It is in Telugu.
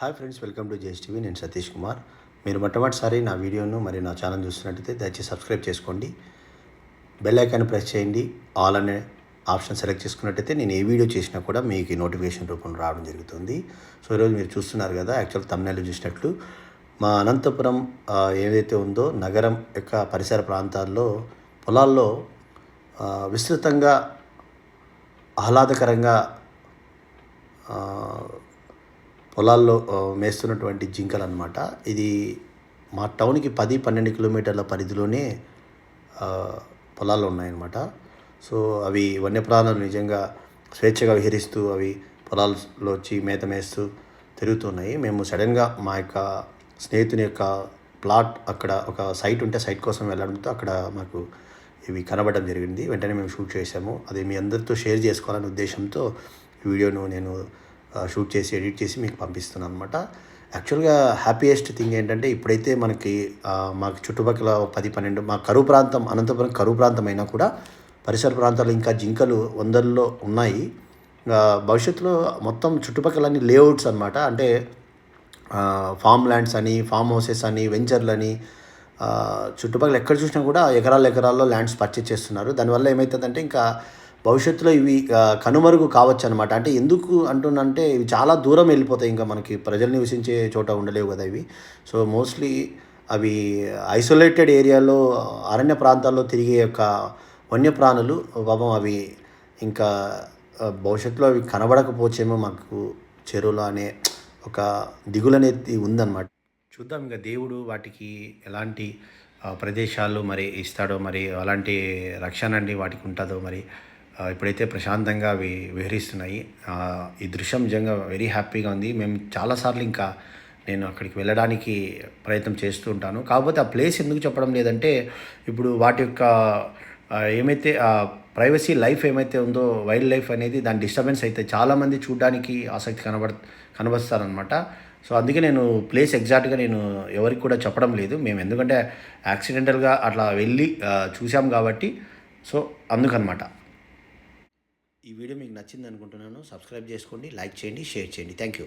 Hi friends welcome to JS TV. నేను సతీష్ కుమార్. మీరు మొట్టమొదటిసారి నా వీడియోను మరి నా ఛానల్ చూస్తున్నట్టయితే దయచేసి సబ్స్క్రైబ్ చేసుకోండి. బెల్ ఐకాన్ ప్రెస్ చేయండి. ఆల్ అనే ఆప్షన్ సెలెక్ట్ చేసుకున్నట్టయితే నేను ఏ వీడియో చేసినా కూడా మీకు నోటిఫికేషన్ రూపంలో రావడం జరుగుతుంది. సో ఈరోజు మీరు చూస్తున్నారు కదా యాక్చువల్ తమిళనాడు చూసినట్లు మా అనంతపురం ఏదైతే ఉందో నగరం యొక్క పరిసర ప్రాంతాల్లో పొలాల్లో విస్తృతంగా ఆహ్లాదకరంగా పొలాల్లో మేస్తున్నటువంటి జింకలు అనమాట ఇది మా టౌన్కి పది పన్నెండు కిలోమీటర్ల పరిధిలోనే పొలాలు ఉన్నాయన్నమాట. సో అవి వన్యప్రాణాలు నిజంగా స్వేచ్ఛగా విహరిస్తూ అవి పొలాల్లో వచ్చి మేత మేస్తూ తిరుగుతున్నాయి. మేము సడన్గా మా యొక్క స్నేహితుని యొక్క ప్లాట్ అక్కడ ఒక సైట్ ఉంటే సైట్ కోసం వెళ్ళడంతో అక్కడ మాకు ఇవి కనబడడం జరిగింది. వెంటనే మేము షూట్ చేసాము అది మీ అందరితో షేర్ చేసుకోవాలనే ఉద్దేశంతో ఈ వీడియోను నేను షూట్ చేసి ఎడిట్ చేసి మీకు పంపిస్తున్నాను అనమాట యాక్చువల్గా హ్యాపీయెస్ట్ థింగ్ ఏంటంటే ఇప్పుడైతే మనకి మాకు చుట్టుపక్కల పది పన్నెండు మా కరువు ప్రాంతం అనంతపురం కరువు ప్రాంతం అయినా కూడా పరిసర ప్రాంతాలు ఇంకా జింకలు వందల్లో ఉన్నాయి. భవిష్యత్తులో మొత్తం చుట్టుపక్కలన్నీ లేఅవుట్స్ అనమాట అంటే ఫామ్ ల్యాండ్స్ అని ఫామ్ హౌసెస్ అని వెంచర్లు అని చుట్టుపక్కల ఎక్కడ చూసినా కూడా ఎకరాల ఎకరాల్లో ల్యాండ్స్ పర్చేస్ చేస్తున్నారు. దానివల్ల ఏమవుతుందంటే ఇంకా భవిష్యత్తులో ఇవి కనుమరుగు కావచ్చు అనమాట అంటే ఎందుకు అంటున్నంటే ఇవి చాలా దూరం వెళ్ళిపోతాయి. ఇంకా మనకి ప్రజలు నివసించే చోట ఉండలేవు కదా ఇవి. సో మోస్ట్లీ అవి ఐసోలేటెడ్ ఏరియాలో అరణ్య ప్రాంతాల్లో తిరిగే యొక్క వన్యప్రాణులు పాపం అవి ఇంకా భవిష్యత్తులో అవి కనబడకపోవచ్చేమో మాకు చెరువులో అనే ఒక దిగులు అనేది ఉందన్నమాట. చూద్దాం ఇంకా దేవుడు వాటికి ఎలాంటి ప్రదేశాలు మరి ఇస్తాడో మరి అలాంటి రక్షణ అండి వాటికి ఉంటుందో మరి. ఇప్పుడైతే ప్రశాంతంగా అవి విహరిస్తున్నాయి. ఈ దృశ్యం నిజంగా వెరీ హ్యాపీగా ఉంది. మేము చాలాసార్లు ఇంకా నేను అక్కడికి వెళ్ళడానికి ప్రయత్నం చేస్తూ ఉంటాను. కాకపోతే ఆ ప్లేస్ ఎందుకు చెప్పడం లేదంటే ఇప్పుడు వాటి యొక్క ఏమైతే ప్రైవసీ లైఫ్ ఏమైతే ఉందో వైల్డ్ లైఫ్ అనేది దాని డిస్టర్బెన్స్ అయితే చాలామంది చూడడానికి ఆసక్తి కనబడ కనబరుస్తారనమాట సో అందుకే నేను ప్లేస్ ఎగ్జాక్ట్గా నేను ఎవరికి కూడా చెప్పడం లేదు. మేము ఎందుకంటే యాక్సిడెంటల్గా అట్లా వెళ్ళి చూసాం కాబట్టి. సో అందుకనమాట. ఈ వీడియో మీకు నచ్చింది అనుకుంటున్నాను సబ్స్క్రైబ్ చేసుకోండి లైక్ చేయండి షేర్ చేయండి. Thank you